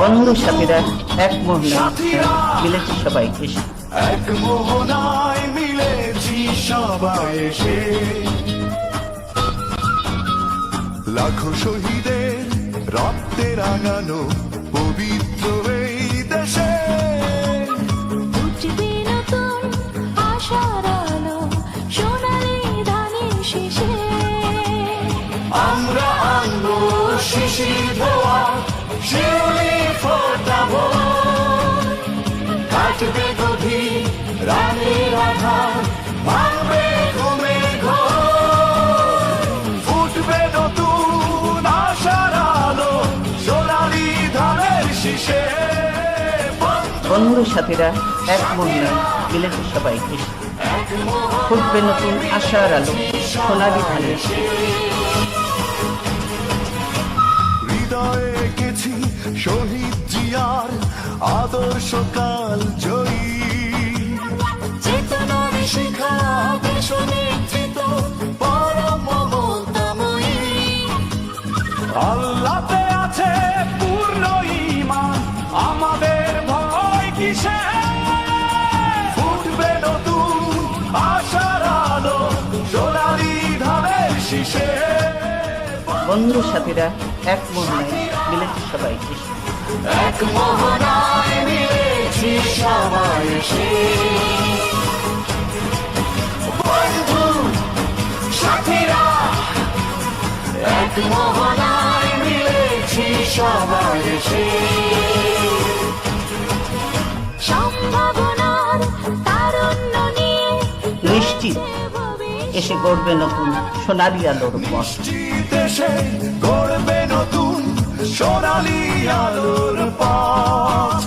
বন্ধু সাথীরা এক মোহনায় মিলেছে সবাই এসে। এক মোহনায় মিলেছি সবাই এসে। লাখো শহীদের রক্তে রাঙানো পবিত্র এই দেশে। আমরা আনব শিশির ধোয়া আধার ভাঙবে ঘুমে ঘোর ফুটবে নতুন আশার আলো সোনালি ধানের শীষে। বন্ধু সাথীরা, এক মোহনায় মিলেছে সবাই এসে ফুটবে নতুন আশার আলো সোনালি ধানের বন্ধু সাথীরা এক মোহনায় মিলেছে সবাই এক মোহনায় মিলেছি সবাই বন্ধু সাথীরা এক মোহনায় মিলেছি সবাই সম্ভাবনার তারুণ্য নিয়ে নিশ্চিত। এসে গড়বে নতুন সোনালি আলোর পথ দেশে গড়বে নতুন সোনালি আলোর পথ।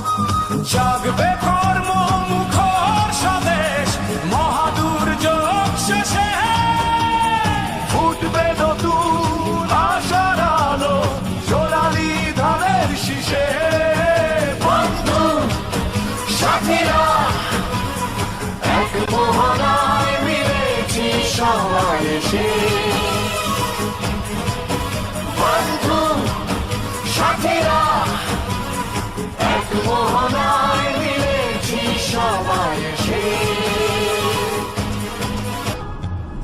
জাগবে কর্ম মুখর স্বদেশ মহাদুর্যোগ শেষে। ফুটবে নতুন আশার আলো সোনালি ধানের শীষে। বন্ধু, সাথীরা, এক মোহনায় সবাই এসে বন্ধু সাথীরা এক মোহনায় মিলেছি সবাই এসে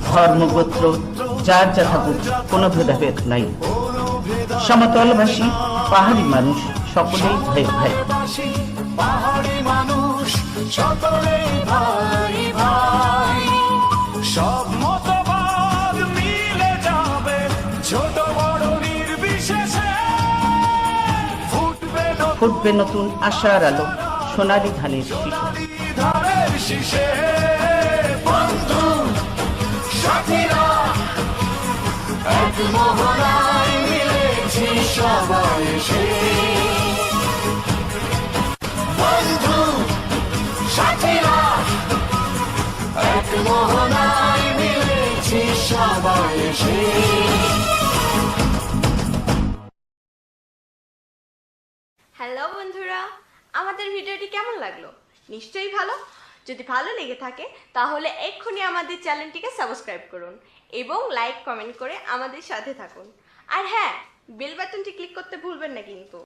ধর্মগোত্র যার যা থাকুক কোনো ভেদাভেদ নাই। সমতলবাসী পাহাড়ি মানুষ সকলেই ভয়ে ভয়ে। বাসী পাহাড়ি মানুষ সকলেই ভাই ভাই ফুটবে নতুন আশার আলো, সোনালি ধানের শীষে। সবাই বন্ধু, সাথীরা এক মোহনায় মিলেছি সবাই এসে। হ্যালো বন্ধুরা, আমাদের ভিডিওটি কেমন লাগল? নিশ্চয়ই ভালো। যদি ভালো লেগে থাকে, তাহলে এক্ষুনি আমাদের চ্যানেলটিকে সাবস্ক্রাইব করুন এবং লাইক, কমেন্ট করে আমাদের সাথে থাকুন। আর হ্যাঁ বেল বাটনটি ক্লিক করতে ভুলবেন না কিন্তু।